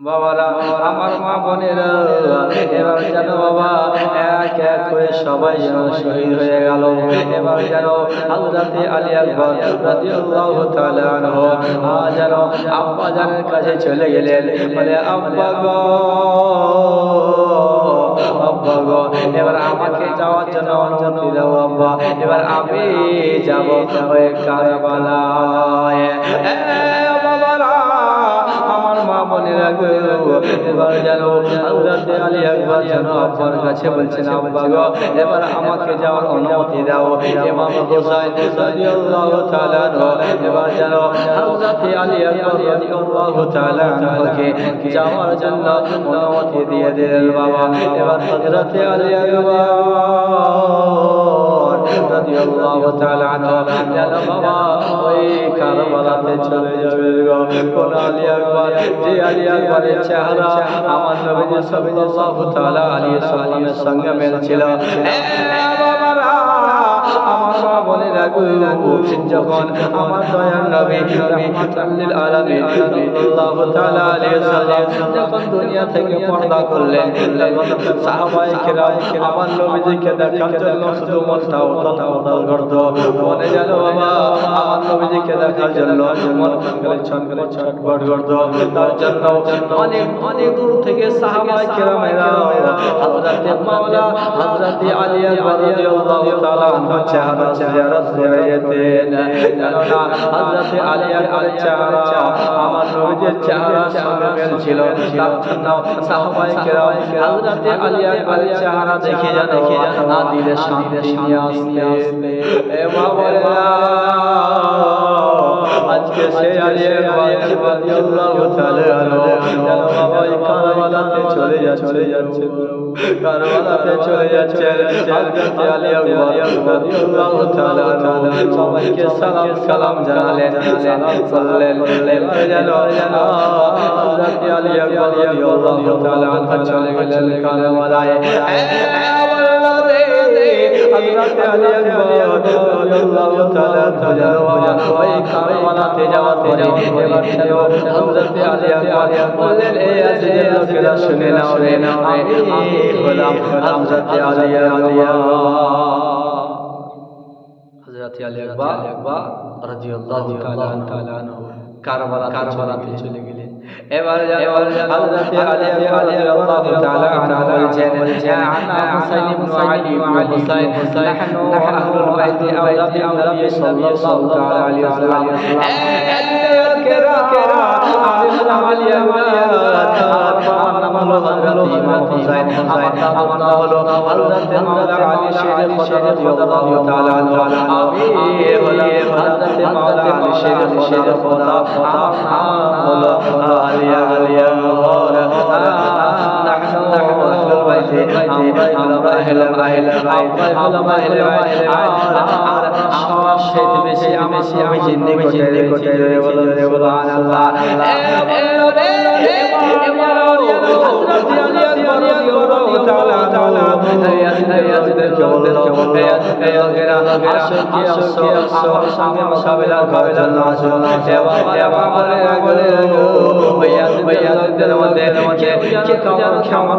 বাবারা, আমার মা বোনেরা, এবার বাবা এক এক করে সবাই যেন শহীদ হয়ে গেল। এবার যেন হযরতে আলী আকবর যেন আব্বা জানের কাছে চলে গেলেন। আব্বা এবার আমাকে যাওয়ার জন্য অনুমতি দাও আব্বা। এবার আমি যাব ওই কারবালায়। মা বোনেরা এবার যেন হযরতে আলী আকবর যেন আব্বার কাছে বলছেন, আব্বা গো, এবার আমাকে যাওয়ার অনুমতি দাও। ইমাম হুসাইন রাদিয়াল্লাহু তাআলা এবার যেন হযরতে আলী আকবর রাদিয়াল্লাহু তাআলা আনহুকে যাওয়ার জন্য অনুমতি দিয়ে দিলেন, বাবা। এবার হযরতে আলী আকবর। রাদিয়াল্লাহু তাআলা যেন বাবা সঙ্গে মিলছিল। আমার মা রাখো যখন আমার দয়ার নবী রাহমাতুল আলামিন সাল্লাল্লাহু তাআলা আলাইহি সাল্লাম যখন দুনিয়া থেকে পর্দা করলেন সাহাবায়ে কেরাম আমার নবীজিকে দেখার জন্য শুধু মনটা উতাল উতাল করত। মনে জানো বাবা, আমার নবীজিকে দেখার জন্য মন করে ছটফট ছটফট করত। তার জন্য অনেক অনেক দূর থেকে সাহাবায়ে কেরামেরা হযরতে মাওলা, হযরতে চেহারা চেহারা আমার মিল ছিল। তার জন্য সাহাবায়ে কেরাম হযরতে আলী আকবরের চেহারা দেখে বাবারা আজকে সেই আলী রাদিয়াল্লাহু তাআলা আনহু যেন বাবা এই কারবালাতে চলে যাচ্ছে। কারবালাতে চলে যাচ্ছে হযরত আলী আকবর রাদিয়াল্লাহু তাআলা সবাইকে সালাম সালাম জানালেন, সালাম করলেন। যেন হযরত আলী আকবর রাদিয়াল্লাহু তাআলা চলে গেলেন কারবালায়। আলী আকবর রাদিয়াল্লাহু তাআলা আনহু ওই কারবালাতে যাওয়াতে এবার যেন হযরত আলী আকবর বললেন এই আজিজের লোকেরা শুনে নাও রে আমি হলাম হযরত আলী আকবর হযরত আলী আকবর রাদিয়াল্লাহু তাআলা কারবালা কারবালাতে চলে গেলেন এবার এবার হযরত আলী আলী রাদিয়াল্লাহু তাআলা আনহু বলছেন আনা হুসাইন ইবনে আলী ইবনে হুসাইন নাহনু আহলুল বাইত আওলাদি নবী সাল্লাল্লাহু তাআলা আলাইহি ওয়াসাল্লাম কেরা আমি হলাম আলী আকবর আমার নাম হলো হযরত ইমাম হুসাইন আমার নাম হলো হযরত মাওলা আলী শেখ খোদা রাদিয়াল্লাহু তাআলা আনহু আমি হলাম হযরত মাওলা আলী শেখ খোদা খোদা আমার আব্বাই হলো মায়ের ভাই আর আর আমার শেষ বেশি আমার স্বামী জিন্দি জিন্দি কোটে রে বলো রে বলো আল্লাহ সঙ্গে মোকাবিলা কবিলা নাচ নাচ বাবা বাবা বলে বলে ভাইয়া লোকদের মধ্যে কেমন